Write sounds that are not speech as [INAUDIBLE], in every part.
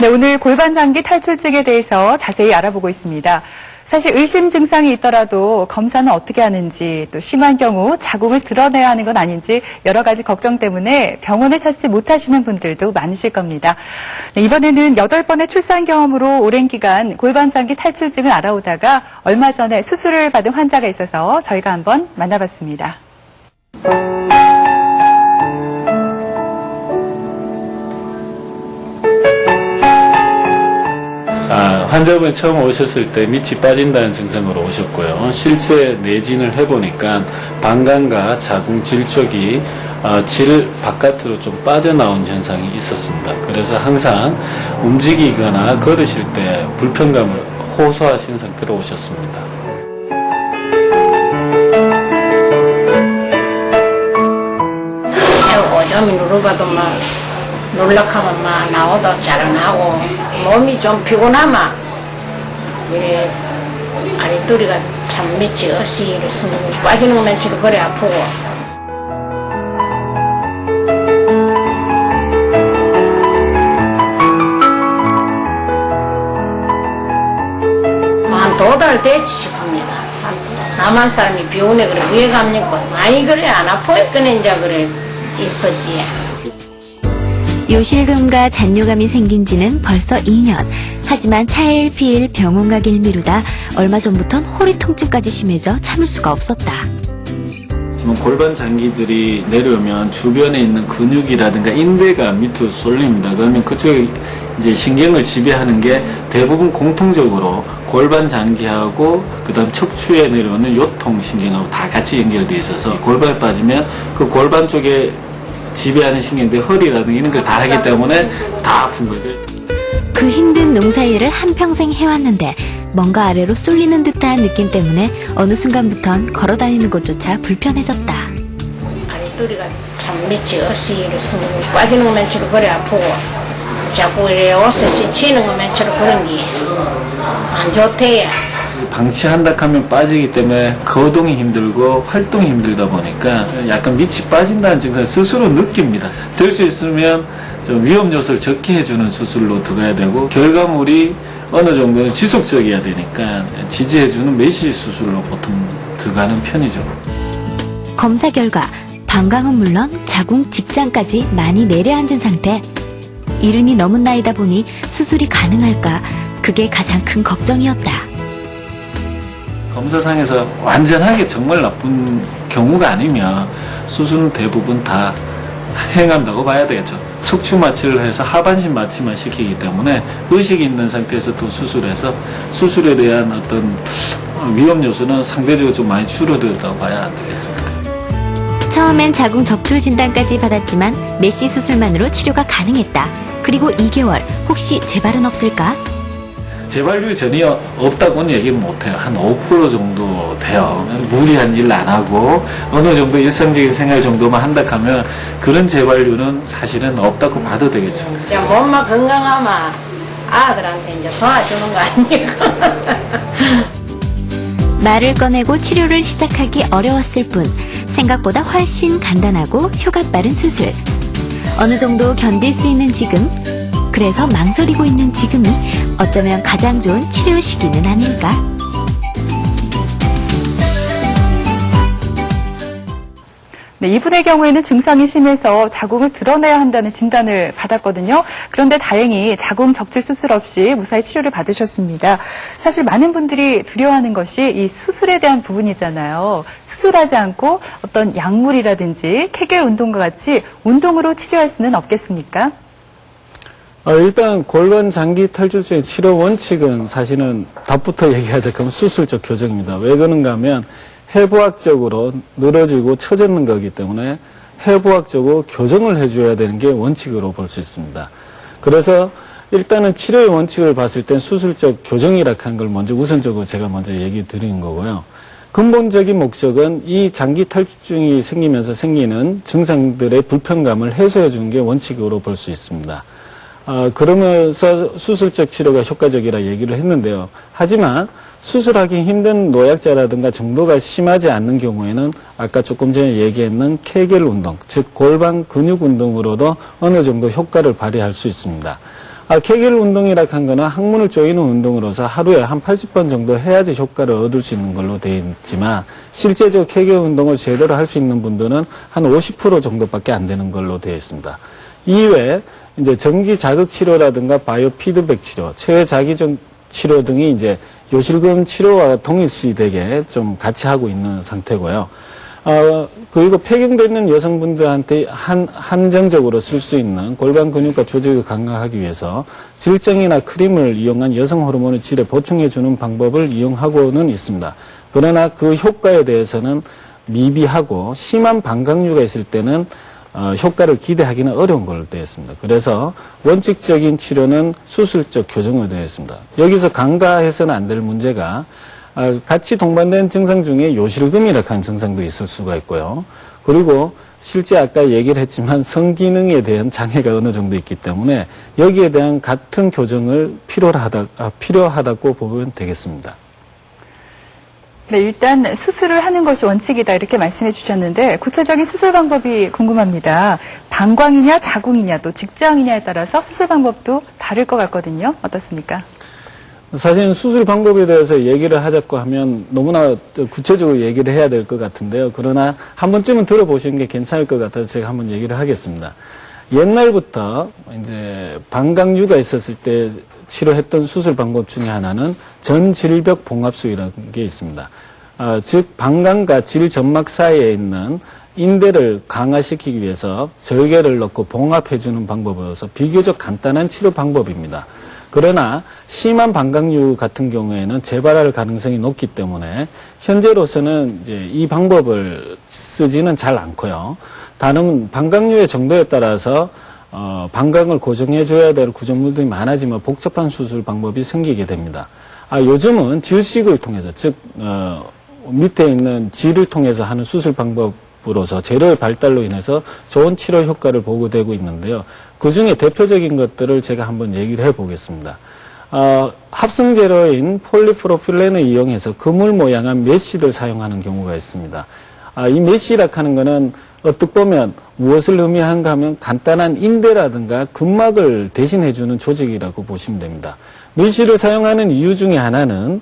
네, 오늘 골반 장기 탈출증에 대해서 자세히 알아보고 있습니다. 사실 의심 증상이 있더라도 검사는 어떻게 하는지 또 심한 경우 자궁을 드러내야 하는 건 아닌지 여러 가지 걱정 때문에 병원을 찾지 못하시는 분들도 많으실 겁니다. 네, 이번에는 8번의 출산 경험으로 오랜 기간 골반 장기 탈출증을 알아오다가 얼마 전에 수술을 받은 환자가 있어서 저희가 한번 만나봤습니다. 아, 환자분 처음 오셨을 때 밑이 빠진다는 증상으로 오셨고요. 실제 내진을 해보니까 방광과 자궁 질 쪽이 어, 질 바깥으로 좀 빠져나온 현상이 있었습니다. 그래서 항상 움직이거나 걸으실 때 불편감을 호소하신 상태로 오셨습니다. 오줌이 누르봐도 막 놀락하면 막 나오도 잘 안 하고 몸이 좀 피곤하면 이래 아랫도리가 참 밑이 어시로 숭 빠지는 것만 치고 그래 아프고 한 두 달 됐지 싶습니다. 한 남한 사람이 비오네 그래 위에 감니까 많이 그래 안 아파했거든 이제 그래 있었지. 요실금과 잔뇨감이 생긴 지는 벌써 2년. 하지만 차일피일 병원 가길 미루다 얼마 전부턴 허리 통증까지 심해져 참을 수가 없었다. 지금 골반 장기들이 내려오면 주변에 있는 근육이라든가 인대가 밑으로 쏠립니다. 그러면 그쪽에 이제 신경을 지배하는 게 대부분 공통적으로 골반 장기하고 그다음 척추에 내려오는 요통 신경하고 다 같이 연결되어 있어서 골반에 빠지면 그 골반 쪽에 지배하는 신경들 허리라든가 이런 걸 다 하기 때문에 다 아픈 거예요. 그 힘든 농사일을 한평생 해왔는데 뭔가 아래로 쏠리는 듯한 느낌 때문에 어느 순간부턴 걸어다니는 것조차 불편해졌다. 아랫도리가 참 밑이 어시로 숭 빠지는 것만 치고 그래 아프고 자꾸 이래 옷을 치는 것만 치고 그런 게 안 좋대요. 방치한다 하면 빠지기 때문에 거동이 힘들고 활동이 힘들다 보니까 약간 밑이 빠진다는 증상을 스스로 느낍니다. 될 수 있으면 좀 위험 요소를 적게 해주는 수술로 들어가야 되고 결과물이 어느 정도는 지속적이어야 되니까 지지해주는 메시 수술로 보통 들어가는 편이죠. 검사 결과 방광은 물론 자궁 직장까지 많이 내려앉은 상태. 이른이 넘은 나이다 보니 수술이 가능할까 그게 가장 큰 걱정이었다. 검사상에서 완전하게 정말 나쁜 경우가 아니면 수술은 대부분 다 행한다고 봐야 되겠죠. 척추 마취를 해서 하반신 마취만 시키기 때문에 의식이 있는 상태에서 또 수술해서 수술에 대한 어떤 위험 요소는 상대적으로 좀 많이 줄어들다고 봐야 되겠습니다. 처음엔 자궁 적출 진단까지 받았지만 메시 수술만으로 치료가 가능했다. 그리고 2개월 혹시 재발은 없을까? 재발률이 전혀 없다고는 얘기는 못해요. 한 5% 정도 돼요. 무리한 일 안 하고 어느 정도 일상적인 생활 정도만 한다 하면 그런 재발률은 사실은 없다고 봐도 되겠죠. 이제 몸만 건강하면 아들한테 이제 도와주는 거 아니고. [LAUGHS] 말을 꺼내고 치료를 시작하기 어려웠을 뿐 생각보다 훨씬 간단하고 효과 빠른 수술. 어느 정도 견딜 수 있는 지금 그래서 망설이고 있는 지금이 어쩌면 가장 좋은 치료 시기는 아닐까? 네, 이분의 경우에는 증상이 심해서 자궁을 드러내야 한다는 진단을 받았거든요. 그런데 다행히 자궁 적출 수술 없이 무사히 치료를 받으셨습니다. 사실 많은 분들이 두려워하는 것이 이 수술에 대한 부분이잖아요. 수술하지 않고 어떤 약물이라든지 케겔 운동과 같이 운동으로 치료할 수는 없겠습니까? 어, 일단 골반 장기 탈출증의 치료 원칙은 사실은 답부터 [LAUGHS] 얘기하자면 수술적 교정입니다. 왜 그런가 하면 해부학적으로 늘어지고 처졌는 거기 때문에 해부학적으로 교정을 해줘야 되는 게 원칙으로 볼 수 있습니다. 그래서 일단은 치료의 원칙을 봤을 땐 수술적 교정이라 하는 걸 먼저 우선적으로 제가 먼저 얘기 드리는 거고요. 근본적인 목적은 이 장기 탈출증이 생기면서 생기는 증상들의 불편감을 해소해 주는 게 원칙으로 볼 수 있습니다. 어, 그러면서 수술적 치료가 효과적이라 얘기를 했는데요. 하지만 수술하기 힘든 노약자라든가 정도가 심하지 않는 경우에는 아까 조금 전에 얘기했는 케겔 운동, 즉 골반 근육 운동으로도 어느 정도 효과를 발휘할 수 있습니다. 아, 케겔 운동이라 한 거는 항문을 조이는 운동으로서 하루에 한 80번 정도 해야지 효과를 얻을 수 있는 걸로 되어 있지만 실제적으로 케겔 운동을 제대로 할 수 있는 분들은 한 50% 정도밖에 안 되는 걸로 되어 있습니다. 이외에 이제 전기 자극 치료라든가 바이오 피드백 치료, 체외 자기전 치료 등이 이제 요실금 치료와 동일시되게 좀 같이 하고 있는 상태고요. 어, 그리고 폐경되어 있는 여성분들한테 한, 한정적으로 쓸 수 있는 골반 근육과 조직을 강화하기 위해서 질정이나 크림을 이용한 여성 호르몬의 질에 보충해주는 방법을 이용하고는 있습니다. 그러나 그 효과에 대해서는 미비하고 심한 방광류가 있을 때는 어, 효과를 기대하기는 어려운 걸로 되어 있습니다. 그래서 원칙적인 치료는 수술적 교정으로 되어 있습니다. 여기서 간과해서는 안 될 문제가 아, 같이 동반된 증상 중에 요실금이라고 하는 증상도 있을 수가 있고요. 그리고 실제 아까 얘기를 했지만 성기능에 대한 장애가 어느 정도 있기 때문에 여기에 대한 같은 교정을 필요하다, 아, 필요하다고 보면 되겠습니다. 네, 일단 수술을 하는 것이 원칙이다 이렇게 말씀해 주셨는데 구체적인 수술 방법이 궁금합니다. 방광이냐 자궁이냐 또 직장이냐에 따라서 수술 방법도 다를 것 같거든요. 어떻습니까? 사실 수술 방법에 대해서 얘기를 하자고 하면 너무나 구체적으로 얘기를 해야 될 것 같은데요. 그러나 한 번쯤은 들어보시는 게 괜찮을 것 같아서 제가 한번 얘기를 하겠습니다. 옛날부터 이제 방광류가 있었을 때 치료했던 수술 방법 중에 하나는 전질벽 봉합술이라는 게 있습니다. 아, 즉 방광과 질 점막 사이에 있는 인대를 강화시키기 위해서 절개를 넣고 봉합해주는 방법으로서 비교적 간단한 치료 방법입니다. 그러나 심한 방광류 같은 경우에는 재발할 가능성이 높기 때문에 현재로서는 이제 이 방법을 쓰지는 잘 않고요. 다른 방광류의 정도에 따라서 어, 방광을 고정해 줘야 될 구조물들이 많아지면 복잡한 수술 방법이 생기게 됩니다. 아, 요즘은 질식을 통해서 즉 어, 밑에 있는 질을 통해서 하는 수술 방법으로서 재료의 발달로 인해서 좋은 치료 효과를 보고되고 있는데요. 그 중에 대표적인 것들을 제가 한번 얘기를 해보겠습니다. 어, 합성 재료인 폴리프로필렌을 이용해서 그물 모양한 메쉬를 사용하는 경우가 있습니다. 아, 이 메쉬라 하는 거는 어떻게 보면 무엇을 의미하는가 하면 간단한 인대라든가 근막을 대신해주는 조직이라고 보시면 됩니다. 메쉬를 사용하는 이유 중에 하나는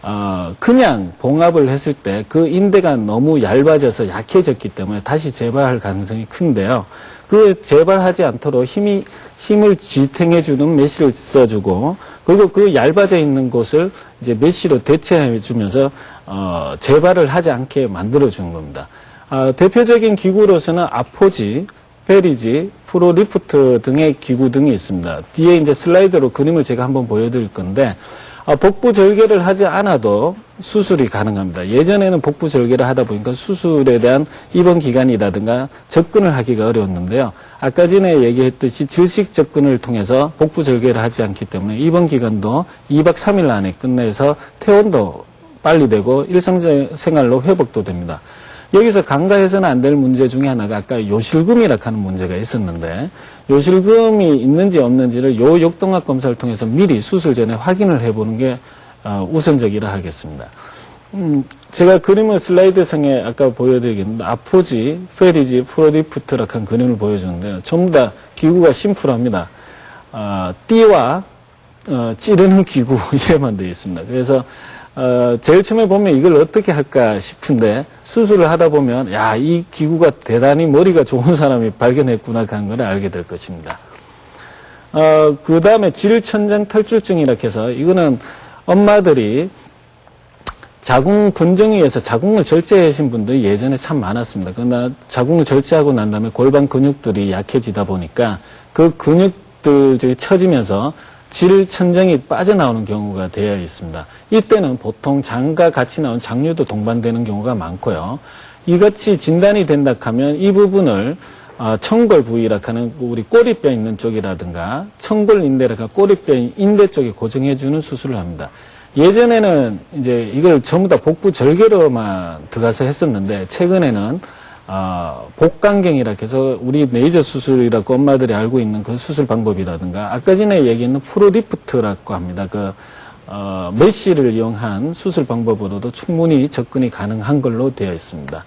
어, 그냥 봉합을 했을 때 그 인대가 너무 얇아져서 약해졌기 때문에 다시 재발할 가능성이 큰데요. 그 재발하지 않도록 힘이, 힘을 지탱해주는 메쉬를 써주고, 그리고 그 얇아져 있는 곳을 이제 메쉬로 대체해주면서, 어, 재발을 하지 않게 만들어주는 겁니다. 아, 대표적인 기구로서는 아포지, 페리지, 프로리프트 등의 기구 등이 있습니다. 뒤에 이제 슬라이드로 그림을 제가 한번 보여드릴 건데, 아, 복부 절개를 하지 않아도 수술이 가능합니다. 예전에는 복부 절개를 하다 보니까 수술에 대한 입원 기간이라든가 접근을 하기가 어려웠는데요. 아까 전에 얘기했듯이 질식 접근을 통해서 복부 절개를 하지 않기 때문에 입원 기간도 2박 3일 안에 끝내서 퇴원도 빨리 되고 일상생활로 회복도 됩니다. 여기서 간과해서는 안 될 문제 중에 하나가 아까 요실금이라 하는 문제가 있었는데 요실금이 있는지 없는지를 요 역동학 검사를 통해서 미리 수술 전에 확인을 해보는 게 어, 우선적이라 하겠습니다. 음, 제가 그림을 슬라이드 상에 아까 보여드리겠는데 아포지, 페리지, 프로디프트라 한 그림을 보여주는데요. 전부 다 기구가 심플합니다. 어, 띠와 어, 찌르는 기구 [LAUGHS] 이래만 되어 있습니다. 그래서 어, 제일 처음에 보면 이걸 어떻게 할까 싶은데 수술을 하다 보면 야, 이 기구가 대단히 머리가 좋은 사람이 발견했구나 하는 걸 알게 될 것입니다. 어, 그 다음에 질천장 탈출증이라 해서 이거는 엄마들이 자궁 분정에 의해서 자궁을 절제하신 분들이 예전에 참 많았습니다. 그러나 자궁을 절제하고 난 다음에 골반 근육들이 약해지다 보니까 그 근육들이 처지면서 질천정이 빠져나오는 경우가 되어 있습니다. 이때는 보통 장과 같이 나온 장류도 동반되는 경우가 많고요. 이같이 진단이 된다 하면 이 부분을 어, 청골 부위라 하는 우리 꼬리뼈 있는 쪽이라든가 청골 인대라가 꼬리뼈 인대 쪽에 고정해 주는 수술을 합니다. 예전에는 이제 이걸 전부 다 복부 절개로만 들어가서 했었는데 최근에는 어, 복강경이라 해서 우리 레이저 수술이라고 엄마들이 알고 있는 그 수술 방법이라든가 아까 전에 얘기했는 프로리프트라고 합니다. 그 어, 메쉬를 이용한 수술 방법으로도 충분히 접근이 가능한 걸로 되어 있습니다.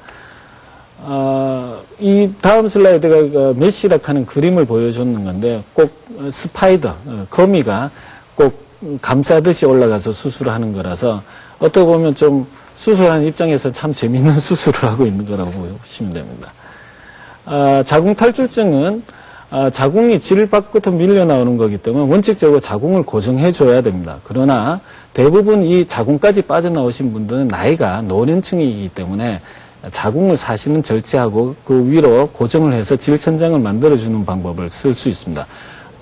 어, 이 다음 슬라이드가 그 메시락 하는 그림을 보여주는 건데 꼭 어, 스파이더, 어, 거미가 꼭 감싸듯이 올라가서 수술을 하는 거라서 어떻게 보면 좀 수술하는 입장에서 참 재밌는 [LAUGHS] 수술을 하고 있는 거라고 보시면 됩니다. 아, 자궁 탈출증은 아, 자궁이 질 밖부터 밀려 나오는 거기 때문에 원칙적으로 자궁을 고정해 줘야 됩니다. 그러나 대부분 이 자궁까지 빠져나오신 분들은 나이가 노년층이기 때문에 자궁을 사실은 절제하고 그 위로 고정을 해서 질천장을 만들어주는 방법을 쓸 수 있습니다.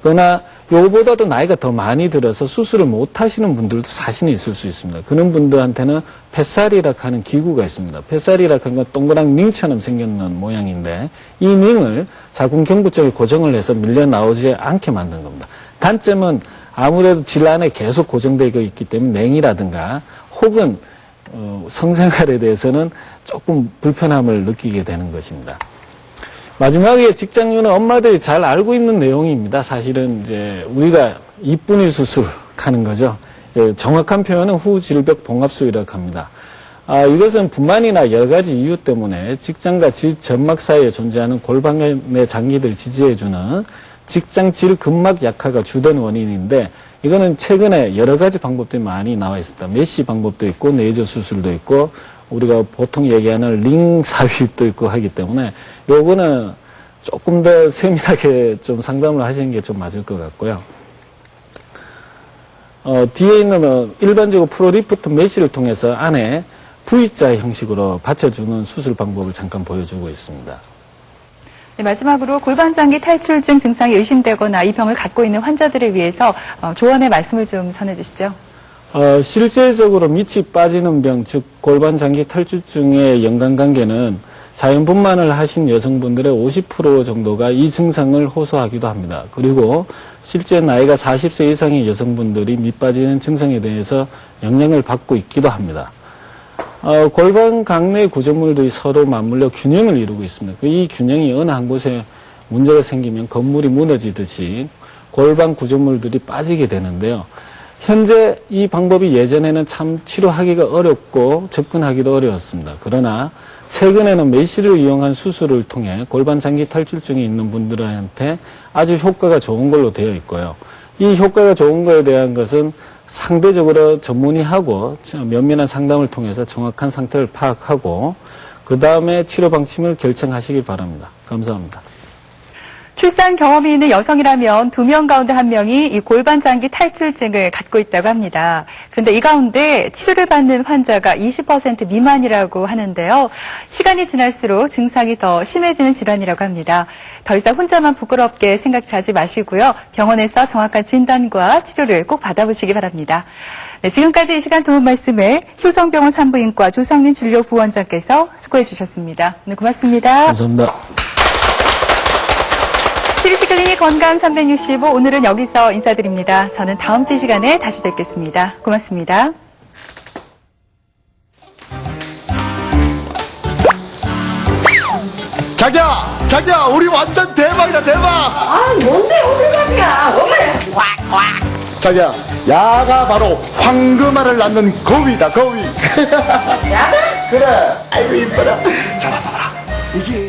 그러나 요거보다도 나이가 더 많이 들어서 수술을 못 하시는 분들도 사실은 있을 수 있습니다. 그런 분들한테는 뱃살이라 하는 기구가 있습니다. 뱃살이라 하는 건 동그란 링처럼 생겼는 모양인데 이 링을 자궁 경부 쪽에 고정을 해서 밀려 나오지 않게 만든 겁니다. 단점은 아무래도 질 안에 계속 고정되어 있기 때문에 냉이라든가 혹은 어, 성생활에 대해서는 조금 불편함을 느끼게 되는 것입니다. 마지막에 직장류는 엄마들이 잘 알고 있는 내용입니다. 사실은 이제 우리가 이쁜이 수술 하는 거죠. 정확한 표현은 후질벽 봉합술이라고 합니다. 아, 이것은 분만이나 여러 가지 이유 때문에 직장과 질 점막 사이에 존재하는 골반의 장기들 지지해주는 직장 질 근막 약화가 주된 원인인데 이거는 최근에 여러 가지 방법들이 많이 나와 있습니다. 메시 방법도 있고 레이저 수술도 있고 우리가 보통 얘기하는 링 삽입도 있고 하기 때문에 요거는 조금 더 세밀하게 좀 상담을 하시는 게 좀 맞을 것 같고요. 어, 뒤에 있는 어, 일반적으로 프로리프트 메시를 통해서 안에 V자 형식으로 받쳐주는 수술 방법을 잠깐 보여주고 있습니다. 네, 마지막으로 골반장기 탈출증 증상이 의심되거나 이 병을 갖고 있는 환자들을 위해서 어, 조언의 말씀을 좀 전해주시죠. 어, 실제적으로 밑이 빠지는 병, 즉 골반 장기 탈출증의 연관관계는 자연분만을 하신 여성분들의 50% 정도가 이 증상을 호소하기도 합니다. 그리고 실제 나이가 40세 이상의 여성분들이 밑 빠지는 증상에 대해서 영향을 받고 있기도 합니다. 어, 골반 강내 구조물들이 서로 맞물려 균형을 이루고 있습니다. 그이 균형이 어느 한 곳에 문제가 생기면 건물이 무너지듯이 골반 구조물들이 빠지게 되는데요. 현재 이 방법이 예전에는 참 치료하기가 어렵고 접근하기도 어려웠습니다. 그러나 최근에는 메시를 이용한 수술을 통해 골반 장기 탈출증이 있는 분들한테 아주 효과가 좋은 걸로 되어 있고요. 이 효과가 좋은 거에 대한 것은 상대적으로 전문의 하고 면밀한 상담을 통해서 정확한 상태를 파악하고 그 다음에 치료 방침을 결정하시기 바랍니다. 감사합니다. 출산 경험이 있는 여성이라면 두 명 가운데 한 명이 이 골반장기 탈출증을 갖고 있다고 합니다. 그런데 이 가운데 치료를 받는 환자가 20% 미만이라고 하는데요. 시간이 지날수록 증상이 더 심해지는 질환이라고 합니다. 더 이상 혼자만 부끄럽게 생각지 하지 마시고요. 병원에서 정확한 진단과 치료를 꼭 받아보시기 바랍니다. 네, 지금까지 이 시간 도움 말씀에 효성병원 산부인과 조상민 진료부원장께서 수고해 주셨습니다. 오늘 고맙습니다. 감사합니다. TBC 클리닉 건강 365 오늘은 여기서 인사드립니다. 저는 다음 주이 시간에 다시 뵙겠습니다. 고맙습니다. 자기야, 자기야, 우리 완전 대박이다, 대박! 아, 뭔데, 오늘까지야. 오늘. 자기야, 야가 바로 황금알을 낳는 거위다, 거위. [LAUGHS] 야가? 그래, 아이고, 이뻐라. 자, 봐봐라. 이게